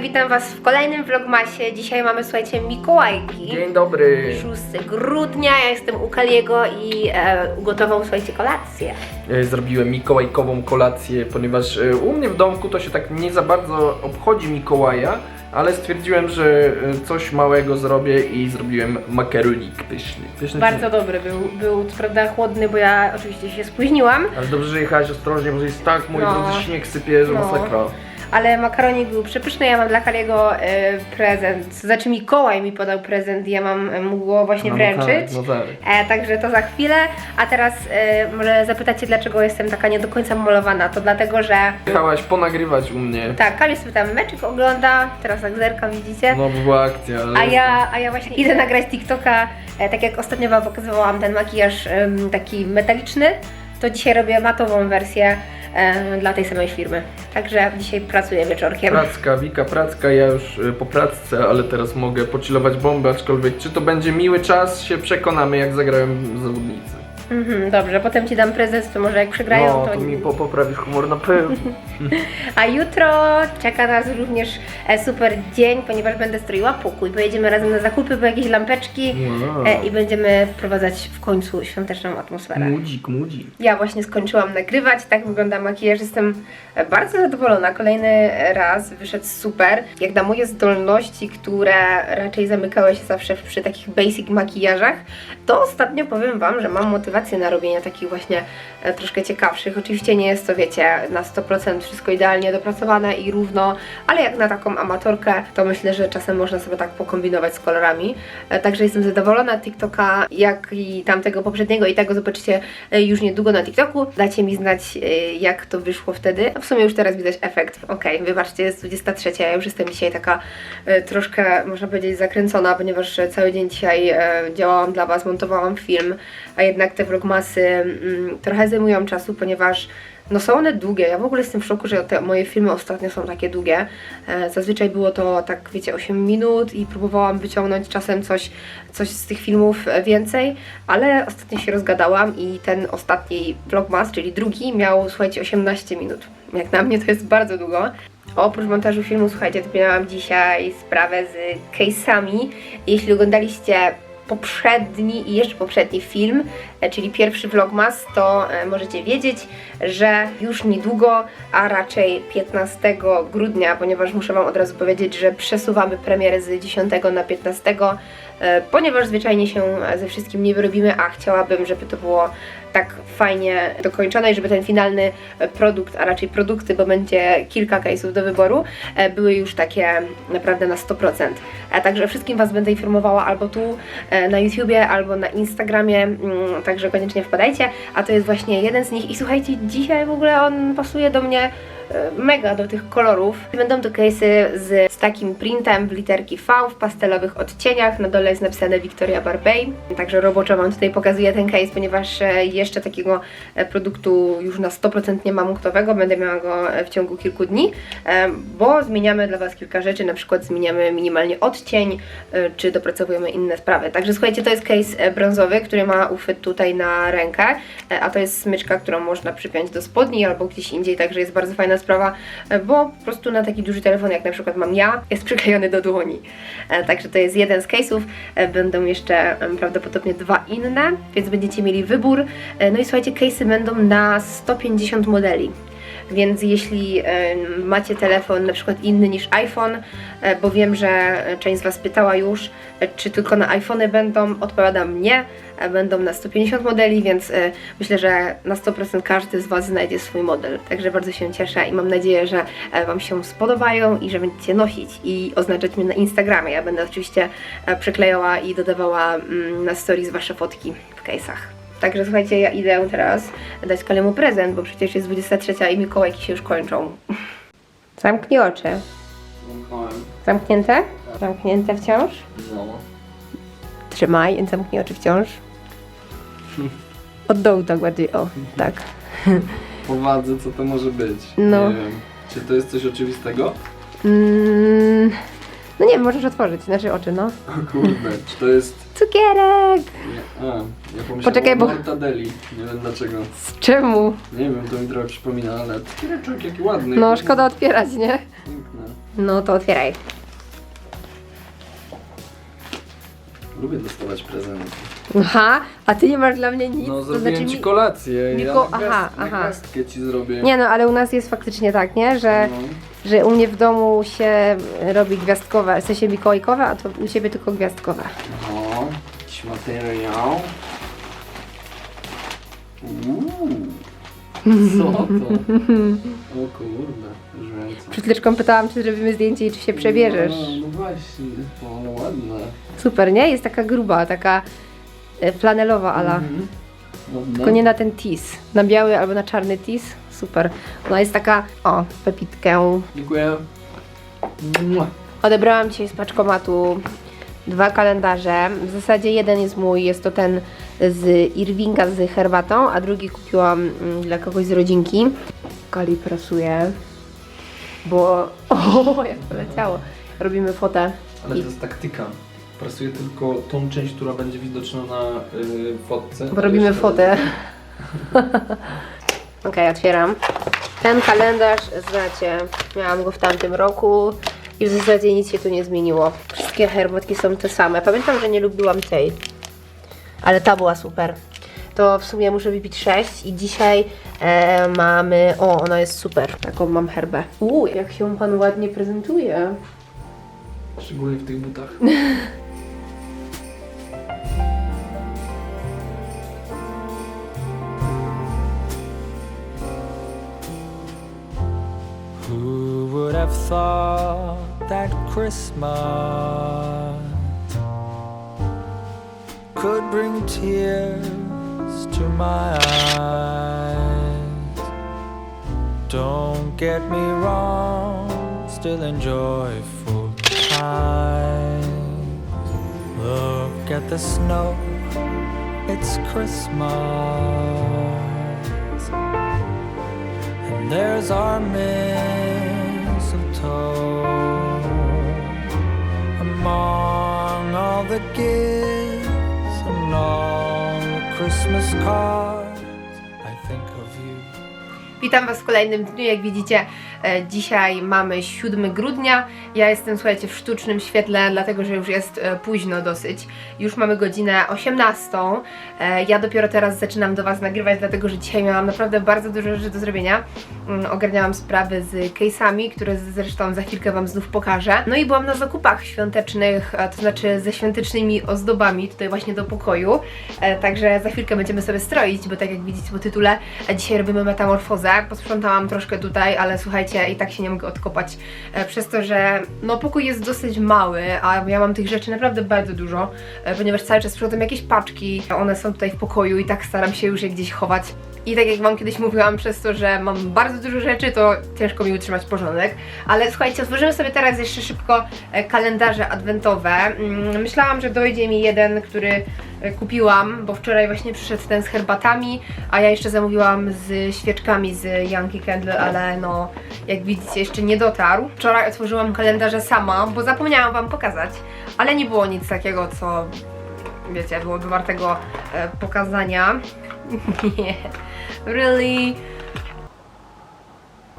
witam Was w kolejnym vlogmasie. Dzisiaj mamy, słuchajcie, Mikołajki. Dzień dobry. 6 grudnia, ja jestem u Kaliego i e, ugotował, słuchajcie, kolację. E, Zrobiłem mikołajkową kolację, ponieważ e, u mnie w domku to się tak nie za bardzo obchodzi Mikołaja, ale stwierdziłem, że e, coś małego zrobię i zrobiłem makaronik pyszny. pyszny Bardzo dobry był, był co prawda chłodny, bo ja oczywiście się spóźniłam, Ale dobrze, że jechałaś ostrożnie, bo jest tak, moi No. drodzy, śnieg sypie, że No. masakra. Ale makaronik był przepyszny. Ja mam dla Kaliego e, prezent, znaczy Mikołaj mi podał prezent i ja mam e, mu go właśnie No, wręczyć. No tak, no tak. E, także to za chwilę. A teraz może zapytacie, dlaczego jestem taka nie do końca malowana. To dlatego, że Jechałaś ponagrywać u mnie. tak, Kali sobie tam meczek ogląda, teraz tak zerka widzicie. No, była akcja, ale... A ja, a ja właśnie idę nagrać TikToka, tak jak ostatnio Wam pokazywałam ten makijaż taki metaliczny, to dzisiaj robię matową wersję dla tej samej firmy. Także dzisiaj pracuję wieczorkiem. Pracka, Wika, pracka, ja już y, po pracce, ale teraz mogę pocilować bombę, aczkolwiek czy to będzie miły czas, się przekonamy jak zagrają zawodnicy. Mhm, dobrze, potem Ci dam prezent, to może jak przegrają, No, to... to mi po poprawisz humor na pewno. A jutro czeka nas również e, super dzień, ponieważ będę stroiła pokój. Pojedziemy razem na zakupy po jakieś lampeczki Wow. e, i będziemy wprowadzać w końcu świąteczną atmosferę. Mudzik, mudzik. Ja właśnie skończyłam nagrywać, tak wygląda makijaż. Jestem bardzo zadowolona. Kolejny raz wyszedł super. Jak na moje zdolności, które raczej zamykały się zawsze przy takich basic makijażach, to ostatnio powiem Wam, że mam motywację na robienie takich właśnie troszkę ciekawszych. Oczywiście nie jest to, wiecie, na 100% wszystko idealnie dopracowane i równo, ale jak na taką amatorkę, to myślę, że czasem można sobie tak pokombinować z kolorami. E, Także jestem zadowolona TikToka, jak i tamtego poprzedniego i tego zobaczycie e, już niedługo na TikToku. Dajcie mi znać, e, jak to wyszło wtedy. W sumie już teraz widać efekt. Okej, wybaczcie, jest 23, ja już jestem dzisiaj taka e, troszkę, można powiedzieć, zakręcona, ponieważ e, cały dzień dzisiaj e, działałam dla Was, montowałam film, a jednak te vlogmasy mm, trochę zajmują czasu, ponieważ no są one długie. Ja w ogóle jestem w szoku, że te moje filmy ostatnio są takie długie. E, Zazwyczaj było to tak, wiecie, 8 minut i próbowałam wyciągnąć czasem coś, coś z tych filmów e, więcej, ale ostatnio się rozgadałam i ten ostatni vlogmas, czyli drugi, miał, słuchajcie, 18 minut. Jak na mnie to jest bardzo długo. Oprócz montażu filmu, słuchajcie, to miałam dzisiaj sprawę z case'ami. Jeśli oglądaliście poprzedni i jeszcze poprzedni film, e, czyli pierwszy vlogmas, to e, możecie wiedzieć, że już niedługo, a raczej 15 grudnia, ponieważ muszę Wam od razu powiedzieć, że przesuwamy premierę z 10 na 15, e, ponieważ zwyczajnie się ze wszystkim nie wyrobimy, a chciałabym, żeby to było tak fajnie dokończone i żeby ten finalny e, produkt, a raczej produkty, bo będzie kilka case'ów do wyboru, e, były już takie naprawdę na 100%. A także wszystkim Was będę informowała albo tu e, na YouTubie, albo na Instagramie, mm, także koniecznie wpadajcie, a to jest właśnie jeden z nich i słuchajcie, dzisiaj w ogóle on pasuje do mnie e, mega do tych kolorów. Będą to case'y z, z takim printem w literki V w pastelowych odcieniach. Na dole jest napisane Victoria Barbey. Także roboczo Wam tutaj pokazuję ten case, ponieważ e, jeszcze takiego e, produktu już na 100% nie mam gotowego. Będę miała go e, w ciągu kilku dni, e, bo zmieniamy dla Was kilka rzeczy. Na przykład zmieniamy minimalnie odcień, czy dopracowujemy inne sprawy. Także słuchajcie, to jest case brązowy, który ma uchwyt tutaj na rękę, a to jest smyczka, którą można przypiąć do spodni albo gdzieś indziej, także jest bardzo fajna sprawa, bo po prostu na taki duży telefon, jak na przykład mam ja, jest przyklejony do dłoni. Także to jest jeden z case'ów, będą jeszcze prawdopodobnie dwa inne, więc będziecie mieli wybór. E, No i słuchajcie, case'y będą na 150 modeli. Więc jeśli e, macie telefon na przykład inny niż iPhone, e, bo wiem, że część z Was pytała już, czy tylko na iPhony będą, odpowiadam nie, będą na 150 modeli, więc myślę, że na 100% każdy z Was znajdzie swój model. Także bardzo się cieszę i mam nadzieję, że Wam się spodobają i że będziecie nosić i oznaczać mnie na Instagramie. Ja będę oczywiście przyklejała i dodawała mm, na stories Wasze fotki w case'ach. Także słuchajcie, ja idę teraz dać Kalemu prezent, bo przecież jest 23 i Mikołajki się już kończą. Zamknij oczy. Zamknięte? Zamknięte wciąż? No. Trzymaj, zamknij oczy wciąż. Od dołu tak bardziej, o, tak. Powadze, co to może być? No. Nie wiem. Czy to jest coś oczywistego? Mm, no nie możesz otworzyć, znaczy oczy, no. O kurde, czy to jest... Cukierek! Nie, a, ja pomyślałem Poczekaj, o bo- mortadeli. Nie wiem dlaczego. Z czemu? Nie wiem, to mi trochę przypomina, ale cukiereczek jaki ładny. No, szkoda otwierać, nie? Piękne. No to otwieraj. Lubię dostawać prezenty. Aha, a ty nie masz dla mnie nic. No zrobiłem znaczy ci mi- kolację. Miko- ja na aha, gwiazd- na aha. gwiazdkę ci zrobię. Nie no, ale u nas jest faktycznie tak, nie? Że, No. że u mnie w domu się robi gwiazdkowe, w sensie mikołajkowe, a to u ciebie tylko gwiazdkowe. No, jakiś materiał. Uuu. Co to? O kurde, już ręce. Przed chwileczką pytałam, czy zrobimy zdjęcie i czy się przebierzesz. No, no właśnie, o ładne. Super, nie? Jest taka gruba, taka flanelowa ala. Mhm. Ładne. Tylko nie na ten tis. Na biały albo na czarny tis. Super. Ona jest taka, o, pepitkę. Dziękuję. Mua. Odebrałam dzisiaj z paczkomatu dwa kalendarze. W zasadzie jeden jest mój, jest to ten z Irvinga z herbatą, a drugi kupiłam mm, dla kogoś z rodzinki. Kali prasuje, bo... O, jak poleciało. Robimy fotę. Ale to jest taktyka. Prasuję tylko tą część, która będzie widoczna na y, fotce. Bo robimy Jeszcze- fotę. Okej, otwieram. Ten kalendarz, znacie, miałam go w tamtym roku i w zasadzie nic się tu nie zmieniło. Wszystkie herbatki są te same. Pamiętam, że nie lubiłam tej, ale ta była super. To w sumie muszę wypić 6 i dzisiaj e, mamy... O, ona jest super. Taką mam herbę. Uuu, jak się pan ładnie prezentuje. Szczególnie w tych butach. have thought that Christmas could bring tears to my eyes? Don't get me wrong, still enjoy full times. Look at the snow, it's Christmas. And there's our among all the gifts and all the Christmas cards. I think of you. Witam Was w kolejnym dniu. Jak widzicie, dzisiaj mamy 7 grudnia. Ja jestem, słuchajcie, w sztucznym świetle, dlatego że już jest e, późno dosyć. Już mamy godzinę 18. E, Ja dopiero teraz zaczynam do Was nagrywać, dlatego że dzisiaj miałam naprawdę bardzo dużo rzeczy do zrobienia. Mm, Ogarniałam sprawy z case'ami, które zresztą za chwilkę Wam znów pokażę. No i byłam na zakupach świątecznych, to znaczy ze świątecznymi ozdobami tutaj właśnie do pokoju. E, Także za chwilkę będziemy sobie stroić, bo tak jak widzicie po tytule, e, dzisiaj robimy metamorfozę. Posprzątałam troszkę tutaj, ale słuchajcie, i tak się nie mogę odkopać e, przez to, że no pokój jest dosyć mały, a ja mam tych rzeczy naprawdę bardzo dużo, e, ponieważ cały czas sprzątam jakieś paczki, one są tutaj w pokoju i tak staram się już je gdzieś chować. I tak jak Wam kiedyś mówiłam, przez to, że mam bardzo dużo rzeczy, to ciężko mi utrzymać porządek. Ale słuchajcie, otworzymy sobie teraz jeszcze szybko e, kalendarze adwentowe. Mm, Myślałam, że dojdzie mi jeden, który e, kupiłam, bo wczoraj właśnie przyszedł ten z herbatami, a ja jeszcze zamówiłam z świeczkami z Yankee Candle, ale no, jak widzicie, jeszcze nie dotarł. Wczoraj otworzyłam kalendarze sama, bo zapomniałam Wam pokazać, ale nie było nic takiego, co wiecie, byłoby wartego e, pokazania. nie, really?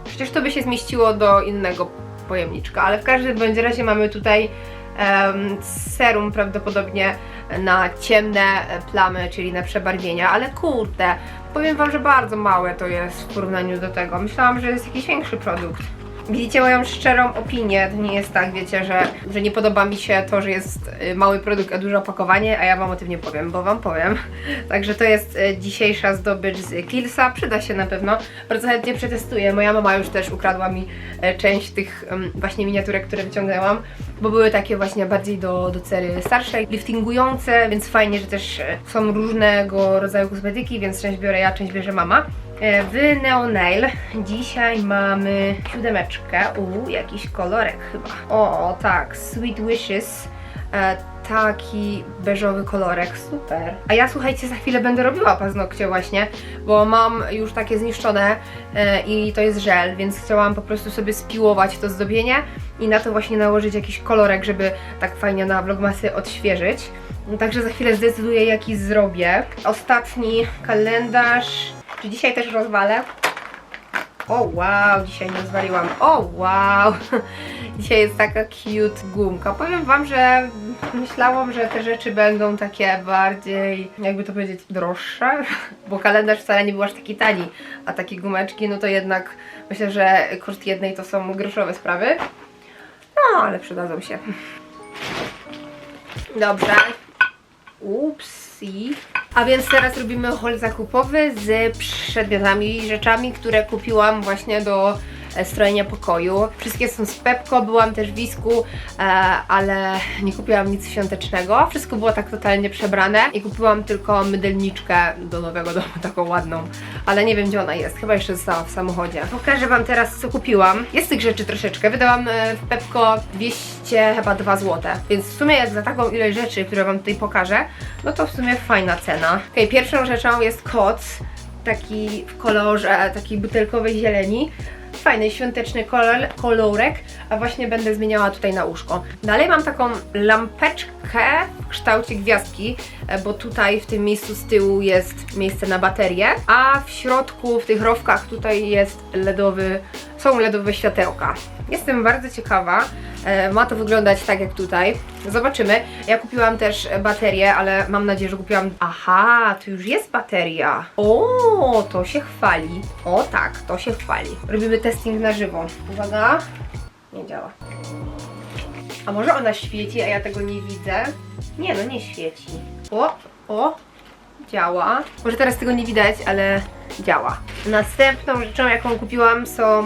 Przecież to by się zmieściło do innego pojemniczka, ale w każdym bądź razie mamy tutaj em, serum prawdopodobnie na ciemne plamy, czyli na przebarwienia, ale kurde, powiem Wam, że bardzo małe to jest w porównaniu do tego. Myślałam, że jest jakiś większy produkt. Widzicie moją szczerą opinię, to nie jest tak, wiecie, że, że nie podoba mi się to, że jest y, mały produkt, a duże opakowanie, a ja Wam o tym nie powiem, bo Wam powiem. Także to jest y, dzisiejsza zdobycz z Killsa, przyda się na pewno, bardzo chętnie przetestuję. Moja mama już też ukradła mi e, część tych właśnie miniaturek, które wyciągnęłam, bo były takie właśnie bardziej do, do cery starszej, liftingujące, więc fajnie, że też są różnego rodzaju kosmetyki, więc część biorę ja, część bierze mama. E, W Neonail dzisiaj mamy siódemeczkę, uuu, jakiś kolorek chyba. O, tak, Sweet Wishes, e, taki beżowy kolorek, super. A ja słuchajcie, za chwilę będę robiła paznokcie właśnie, bo mam już takie zniszczone e, i to jest żel, więc chciałam po prostu sobie spiłować to zdobienie i na to właśnie nałożyć jakiś kolorek, żeby tak fajnie na vlogmasy odświeżyć. No, Także za chwilę zdecyduję jaki zrobię. Ostatni kalendarz. Czy dzisiaj też rozwalę? O wow, dzisiaj nie rozwaliłam. O wow! Dzisiaj jest taka cute gumka. Powiem Wam, że myślałam, że te rzeczy będą takie bardziej, jakby to powiedzieć, droższe, bo kalendarz wcale nie był aż taki tani, a takie gumeczki, no to jednak myślę, że koszt jednej to są groszowe sprawy. No, ale przydadzą się. Dobrze. Upsi. A więc teraz robimy haul zakupowy z przedmiotami i rzeczami, które kupiłam właśnie do strojenia pokoju. Wszystkie są z Pepko, byłam też w Wisku, e, ale nie kupiłam nic świątecznego. Wszystko było tak totalnie przebrane i kupiłam tylko mydelniczkę do nowego domu, taką ładną, ale nie wiem gdzie ona jest, chyba jeszcze została w samochodzie. Pokażę Wam teraz co kupiłam. Jest tych rzeczy troszeczkę, wydałam e, w Pepko 200 chyba 2 zł, więc w sumie za taką ilość rzeczy, które Wam tutaj pokażę, no to w sumie fajna cena. Okej, pierwszą rzeczą jest koc, taki w kolorze takiej butelkowej zieleni. Fajny, świąteczny kolor, kolorek, a właśnie będę zmieniała tutaj na łóżko. Dalej mam taką lampeczkę w kształcie gwiazdki, e, bo tutaj w tym miejscu z tyłu jest miejsce na baterię, a w środku, w tych rowkach tutaj jest LEDowy, są LEDowe światełka. Jestem bardzo ciekawa, e, ma to wyglądać tak jak tutaj. Zobaczymy. Ja kupiłam też baterię, ale mam nadzieję, że kupiłam... Aha, tu już jest bateria. O, to się chwali. O tak, to się chwali. Robimy testing na żywo. Uwaga. Nie działa. A może ona świeci, a ja tego nie widzę? Nie, no nie świeci. O, o, działa. Może teraz tego nie widać, ale działa. Następną rzeczą, jaką kupiłam są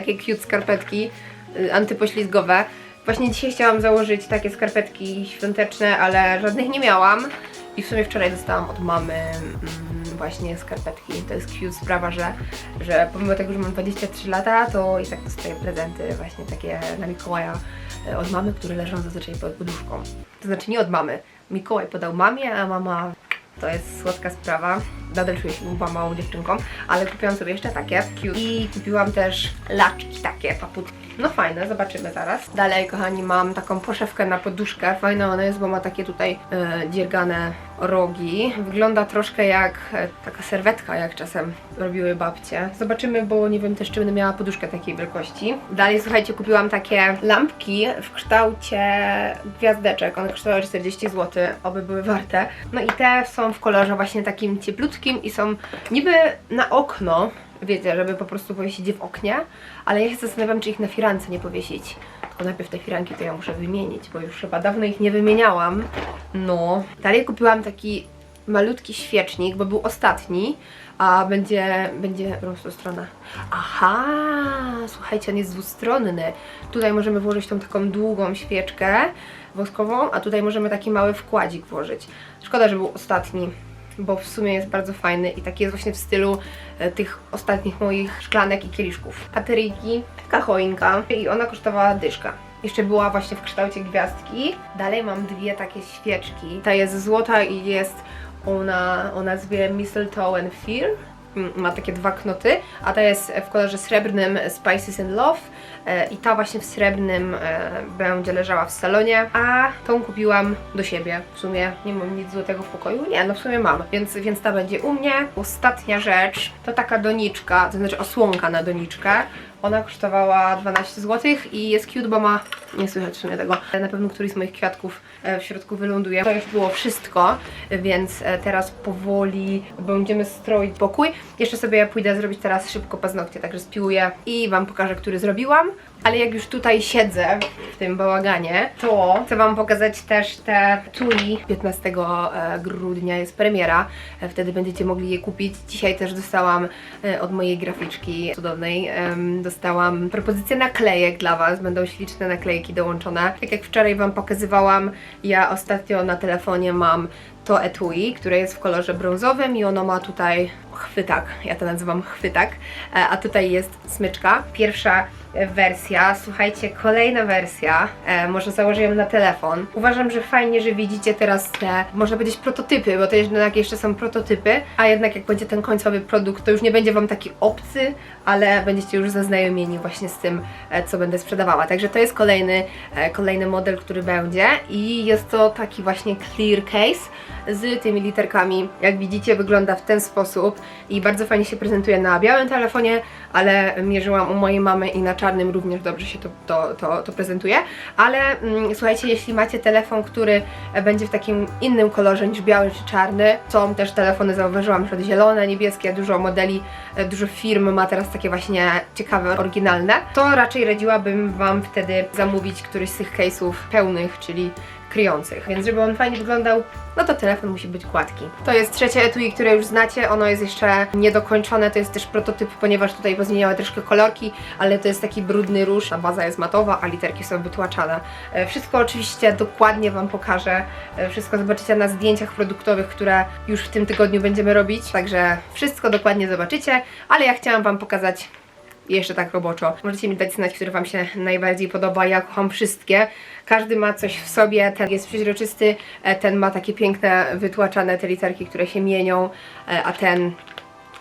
takie cute skarpetki y, antypoślizgowe. Właśnie dzisiaj chciałam założyć takie skarpetki świąteczne, ale żadnych nie miałam. I w sumie wczoraj dostałam od mamy mm, właśnie skarpetki. To jest cute sprawa, że, że pomimo tego, że mam 23 lata, to i tak dostaję prezenty właśnie takie na Mikołaja y, od mamy, które leżą zazwyczaj pod poduszką. To znaczy nie od mamy. Mikołaj podał mamie, a mama to jest słodka sprawa. Nadal czuję się chyba małą dziewczynką, ale kupiłam sobie jeszcze takie cute. I kupiłam też laczki takie, paputki. No fajne, zobaczymy zaraz. Dalej, kochani, mam taką poszewkę na poduszkę. Fajna ona jest, bo ma takie tutaj e, dziergane rogi. Wygląda troszkę jak e, taka serwetka, jak czasem robiły babcie. Zobaczymy, bo nie wiem też, czy będę miała poduszkę takiej wielkości. Dalej, słuchajcie, kupiłam takie lampki w kształcie gwiazdeczek. One kosztowały 40 zł, oby były warte. No i te są w kolorze właśnie takim cieplutkim i są niby na okno, wiecie, żeby po prostu powiesić je w oknie, ale ja się zastanawiam, czy ich na firance nie powiesić. Tylko najpierw te firanki to ja muszę wymienić, bo już chyba dawno ich nie wymieniałam. No. Dalej kupiłam taki malutki świecznik, bo był ostatni, a będzie, będzie stronę. Aha, słuchajcie, on jest dwustronny. Tutaj możemy włożyć tą taką długą świeczkę woskową, a tutaj możemy taki mały wkładzik włożyć. Szkoda, że był ostatni, bo w sumie jest bardzo fajny i taki jest właśnie w stylu e, tych ostatnich moich szklanek i kieliszków. Bateryjki, taka choinka i ona kosztowała dyszka. Jeszcze była właśnie w kształcie gwiazdki. Dalej mam dwie takie świeczki. Ta jest złota i jest ona o nazwie Mistletoe and Fear. Mm, Ma takie dwa knoty, a ta jest w kolorze srebrnym Spices and Love e, i ta właśnie w srebrnym e, będzie leżała w salonie, a tą kupiłam do siebie. W sumie nie mam nic złotego w pokoju, nie, no w sumie mam, więc, więc ta będzie u mnie. Ostatnia rzecz to taka doniczka, to znaczy osłonka na doniczkę. Ona kosztowała 12 zł i jest cute, bo ma, nie słychać w sumie tego, na pewno któryś z moich kwiatków e, w środku wyląduje. To już było wszystko, więc e, teraz powoli będziemy stroić pokój. Jeszcze sobie pójdę zrobić teraz szybko paznokcie, także spiłuję i Wam pokażę, który zrobiłam. Ale jak już tutaj siedzę w tym bałaganie, to chcę Wam pokazać też te tuli. 15 e, grudnia jest premiera, e, wtedy będziecie mogli je kupić. Dzisiaj też dostałam e, od mojej graficzki cudownej, dostałam propozycję naklejek dla Was. Będą śliczne naklejki dołączone. Tak jak wczoraj Wam pokazywałam, ja ostatnio na telefonie mam to etui, które jest w kolorze brązowym i ono ma tutaj chwytak, ja to nazywam chwytak, e, a tutaj jest smyczka. Pierwsza wersja, słuchajcie, kolejna wersja, e, może założę ją na telefon. Uważam, że fajnie, że widzicie teraz te, można powiedzieć prototypy, bo to jednak jeszcze są prototypy, a jednak jak będzie ten końcowy produkt, to już nie będzie Wam taki obcy, ale będziecie już zaznajomieni właśnie z tym, e, co będę sprzedawała. Także to jest kolejny, e, kolejny model, który będzie i jest to taki właśnie clear case, z tymi literkami. Jak widzicie wygląda w ten sposób i bardzo fajnie się prezentuje na białym telefonie, ale mierzyłam u mojej mamy i na czarnym również dobrze się to, to, to, to prezentuje. Ale mm, słuchajcie, jeśli macie telefon, który będzie w takim innym kolorze niż biały czy czarny, są też telefony, zauważyłam, że zielone, niebieskie, dużo modeli, e, dużo firm ma teraz takie właśnie ciekawe, oryginalne, to raczej radziłabym Wam wtedy zamówić któryś z tych case'ów pełnych, czyli kryjących. Więc żeby on fajnie wyglądał, no to telefon musi być gładki. To jest trzecie etui, które już znacie, ono jest jeszcze niedokończone, to jest też prototyp, ponieważ tutaj pozmieniały troszkę kolorki, ale to jest taki brudny róż, a baza jest matowa, a literki są wytłaczane. E, Wszystko oczywiście dokładnie Wam pokażę, E, wszystko zobaczycie na zdjęciach produktowych, które już w tym tygodniu będziemy robić, także wszystko dokładnie zobaczycie, ale ja chciałam Wam pokazać jeszcze tak roboczo. Możecie mi dać znać, który Wam się najbardziej podoba. Ja kocham wszystkie. Każdy ma coś w sobie. Ten jest przeźroczysty, e, ten ma takie piękne, wytłaczane te literki, które się mienią, e, a ten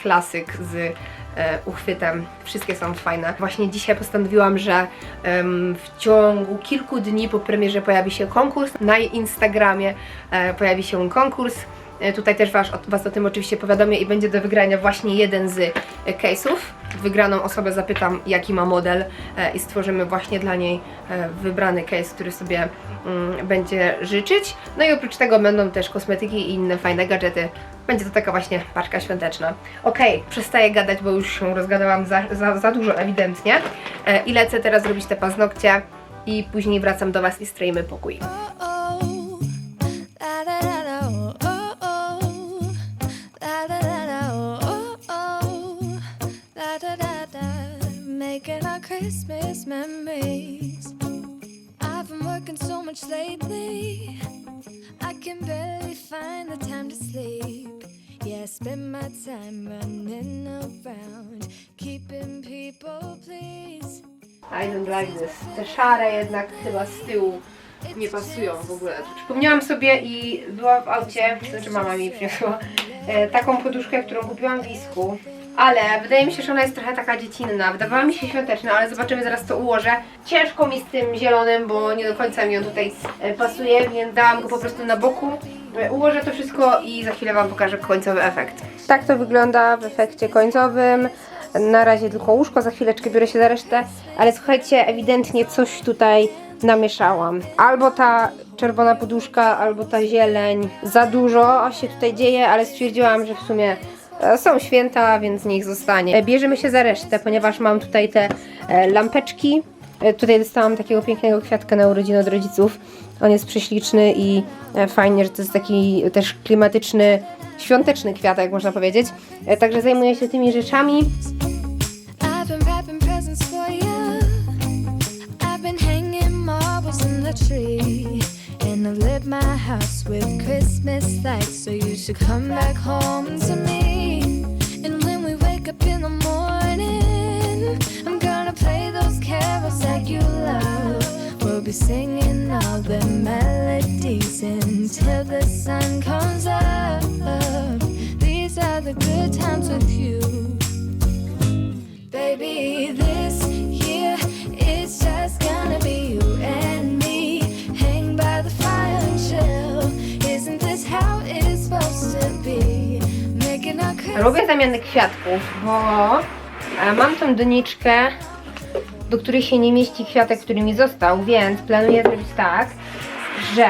klasyk z e, uchwytem. Wszystkie są fajne. Właśnie dzisiaj postanowiłam, że w ciągu kilku dni po premierze pojawi się konkurs. Na Instagramie pojawi się konkurs. Tutaj też was, was o tym oczywiście powiadomię i będzie do wygrania właśnie jeden z case'ów. Wygraną osobę zapytam, jaki ma model e, i stworzymy właśnie dla niej e, wybrany case, który sobie mm, będzie życzyć. No i oprócz tego będą też kosmetyki i inne fajne gadżety. Będzie to taka właśnie paczka świąteczna. Okej, przestaję gadać, bo już się rozgadałam za, za, za dużo ewidentnie. E, I lecę teraz robić te paznokcie i później wracam do Was i stroimy pokój. Christmas memories. I've been working so much lately, I can barely find the time to sleep. Yeah, I spend my time running around, keeping people pleased. I don't like this. Te szare jednak chyba z tyłu nie pasują w ogóle. Przypomniałam sobie i była w aucie, znaczy mama mi przyniosła, e, taką poduszkę, którą kupiłam w Wisku. Ale wydaje mi się, że ona jest trochę taka dziecinna. Wydawała mi się świąteczna, ale zobaczymy, zaraz to ułożę. Ciężko mi z tym zielonym, bo nie do końca mi on tutaj e, pasuje, więc dałam go po prostu na boku. E, Ułożę to wszystko i za chwilę Wam pokażę końcowy efekt. Tak to wygląda w efekcie końcowym. Na razie tylko łóżko, za chwileczkę biorę się za resztę, ale słuchajcie, ewidentnie coś tutaj namieszałam. Albo ta czerwona poduszka, albo ta zieleń. Za dużo się tutaj dzieje, ale stwierdziłam, że w sumie są święta, więc niech zostanie. E, Bierzemy się za resztę, ponieważ mam tutaj te e, lampeczki. E, Tutaj dostałam takiego pięknego kwiatka na urodziny od rodziców. On jest prześliczny i e, fajnie, że to jest taki też klimatyczny, świąteczny kwiatek, można powiedzieć. E, Także zajmuję się tymi rzeczami. Lit my house with Christmas lights. So you should come back home to me. Wake up in the morning, I'm gonna play those carols that you love. We'll be singing all the melodies until the sun comes up. These are the good times with you. Baby, this year it's just gonna Robię zamianę kwiatków, bo e, mam tą doniczkę, do której się nie mieści kwiatek, który mi został, więc planuję zrobić tak, że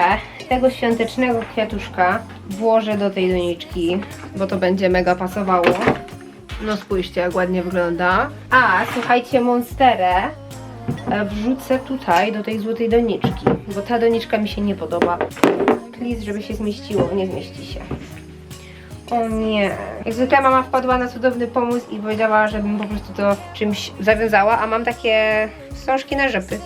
tego świątecznego kwiatuszka włożę do tej doniczki, bo to będzie mega pasowało. No spójrzcie, jak ładnie wygląda. A, słuchajcie, monsterę e, wrzucę tutaj, do tej złotej doniczki, bo ta doniczka mi się nie podoba. Please, żeby się zmieściło, nie zmieści się. O nie. Jak zwykle mama wpadła na cudowny pomysł i powiedziała, żebym po prostu to czymś zawiązała, a mam takie wstążki na rzepy.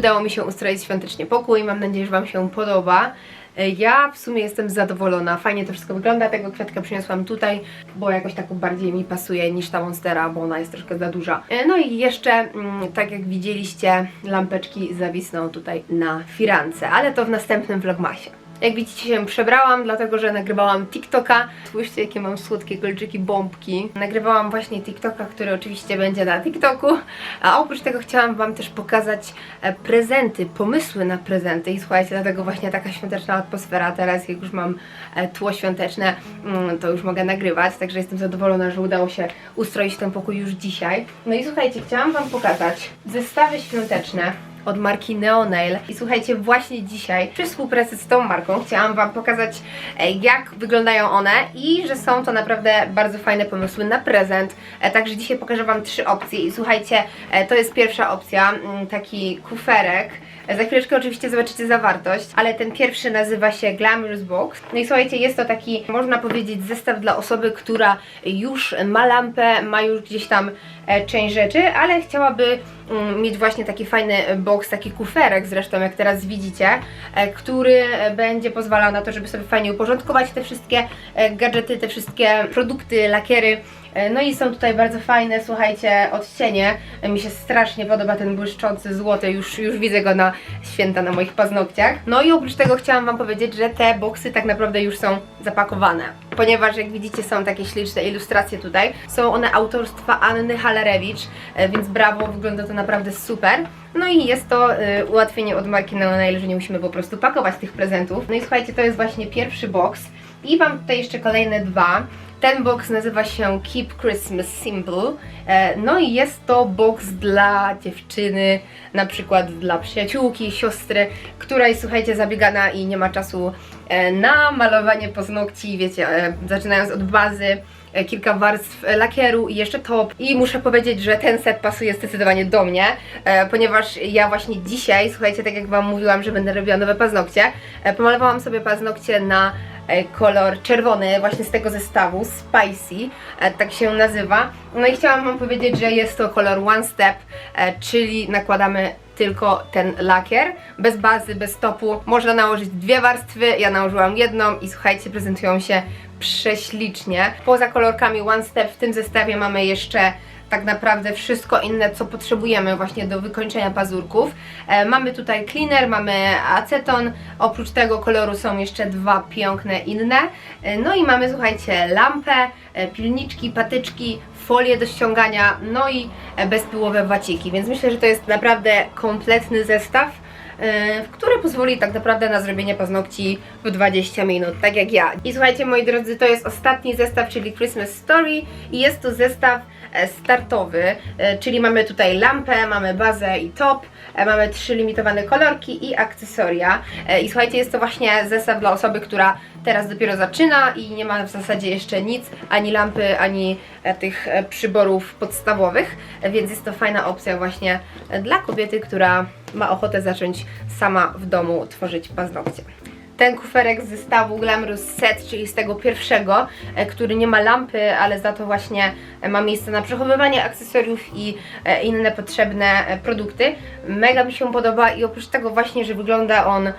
Udało mi się ustroić świątecznie pokój, mam nadzieję, że Wam się podoba. E, Ja w sumie jestem zadowolona, fajnie to wszystko wygląda, tego kwiatka przyniosłam tutaj, bo jakoś tak bardziej mi pasuje niż ta monstera, bo ona jest troszkę za duża. E, No i jeszcze, mm, tak jak widzieliście, lampeczki zawisną tutaj na firance, ale to w następnym vlogmasie. Jak widzicie się przebrałam, dlatego że nagrywałam TikToka. Spójrzcie jakie mam słodkie kolczyki, bombki. Nagrywałam właśnie TikToka, który oczywiście będzie na TikToku. A oprócz tego chciałam Wam też pokazać e, prezenty, pomysły na prezenty. I słuchajcie, dlatego właśnie taka świąteczna atmosfera. Teraz jak już mam e, tło świąteczne, mm, to już mogę nagrywać. Także jestem zadowolona, że udało się ustroić ten pokój już dzisiaj. No i słuchajcie, chciałam Wam pokazać zestawy świąteczne od marki Neonail. I słuchajcie, właśnie dzisiaj przy współpracy z tą marką chciałam Wam pokazać, e, jak wyglądają one i że są to naprawdę bardzo fajne pomysły na prezent. E, Także dzisiaj pokażę Wam trzy opcje i słuchajcie, e, to jest pierwsza opcja, mm, taki kuferek. Za chwileczkę oczywiście zobaczycie zawartość, ale ten pierwszy nazywa się Glamorous Box. No i słuchajcie, jest to taki, można powiedzieć, zestaw dla osoby, która już ma lampę, ma już gdzieś tam e, część rzeczy, ale chciałaby mm, mieć właśnie taki fajny box, taki kuferek zresztą, jak teraz widzicie, e, który będzie pozwalał na to, żeby sobie fajnie uporządkować te wszystkie e, gadżety, te wszystkie produkty, lakiery. E, No i są tutaj bardzo fajne, słuchajcie, odcienie. E, Mi się strasznie podoba ten błyszczący złoty, już, już widzę go na święta na moich paznokciach. No i oprócz tego chciałam Wam powiedzieć, że te boksy tak naprawdę już są zapakowane. Ponieważ jak widzicie są takie śliczne ilustracje tutaj. Są one autorstwa Anny Halerewicz, e, więc brawo, wygląda to naprawdę super. No i jest to y, ułatwienie od marki Neonail, że nie musimy po prostu pakować tych prezentów. No i słuchajcie, to jest właśnie pierwszy box. I mam tutaj jeszcze kolejne dwa. Ten box nazywa się Keep Christmas Simple. E, No i jest to box dla dziewczyny, na przykład dla przyjaciółki, siostry, która jest, słuchajcie, zabiegana i nie ma czasu e, na malowanie paznokci, wiecie, e, zaczynając od bazy, kilka warstw lakieru i jeszcze top. I muszę powiedzieć, że ten set pasuje zdecydowanie do mnie, ponieważ ja właśnie dzisiaj, słuchajcie, tak jak Wam mówiłam, że będę robiła nowe paznokcie, pomalowałam sobie paznokcie na kolor czerwony właśnie z tego zestawu, Spicy, e, tak się nazywa. No i chciałam Wam powiedzieć, że jest to kolor One Step, e, czyli nakładamy tylko ten lakier, bez bazy, bez topu. Można nałożyć dwie warstwy, ja nałożyłam jedną i słuchajcie, prezentują się prześlicznie. Poza kolorkami One Step w tym zestawie mamy jeszcze tak naprawdę wszystko inne, co potrzebujemy właśnie do wykończenia pazurków. E, mamy tutaj cleaner, mamy aceton, oprócz tego koloru są jeszcze dwa piękne inne. E, no i mamy, słuchajcie, lampę, e, pilniczki, patyczki, folię do ściągania, no i e, bezpyłowe waciki, więc myślę, że to jest naprawdę kompletny zestaw e, który pozwoli tak naprawdę na zrobienie paznokci w 20 minut, tak jak ja. I słuchajcie moi drodzy, to jest ostatni zestaw, czyli Christmas Story i jest to zestaw startowy, e, czyli mamy tutaj lampę, mamy bazę i top, e, mamy trzy limitowane kolorki i akcesoria. E, I słuchajcie, jest to właśnie zestaw dla osoby, która teraz dopiero zaczyna i nie ma w zasadzie jeszcze nic, ani lampy, ani e, tych e, przyborów podstawowych, e, więc jest to fajna opcja właśnie e, dla kobiety, która ma ochotę zacząć sama w domu tworzyć paznokcie. Ten kuferek z zestawu Glamorous Set, czyli z tego pierwszego, e, który nie ma lampy, ale za to właśnie e, ma miejsce na przechowywanie akcesoriów i e, inne potrzebne produkty. Mega mi się podoba i oprócz tego właśnie, że wygląda on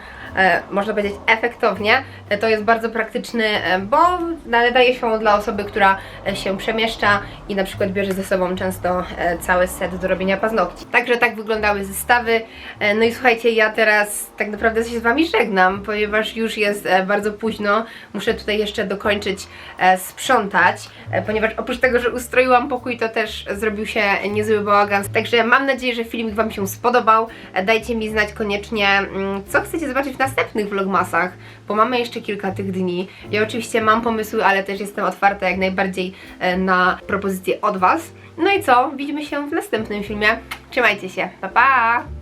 można powiedzieć efektownie, e, to jest bardzo praktyczny, e, bo nadaje się dla osoby, która e, się przemieszcza i na przykład bierze ze sobą często e, cały set do robienia paznokci. Także tak wyglądały zestawy. E, No i słuchajcie, ja teraz tak naprawdę się z Wami żegnam, ponieważ już jest e, bardzo późno. Muszę tutaj jeszcze dokończyć e, sprzątać, e, ponieważ oprócz tego, że ustroiłam pokój, to też zrobił się niezły bałagan. Także mam nadzieję, że filmik Wam się spodobał. E, Dajcie mi znać koniecznie, mm, co chcecie zobaczyć w następnych vlogmasach, bo mamy jeszcze kilka tych dni. Ja oczywiście mam pomysły, ale też jestem otwarta jak najbardziej e, na propozycje od Was. No i co? Widzimy się w następnym filmie. Trzymajcie się. Pa pa!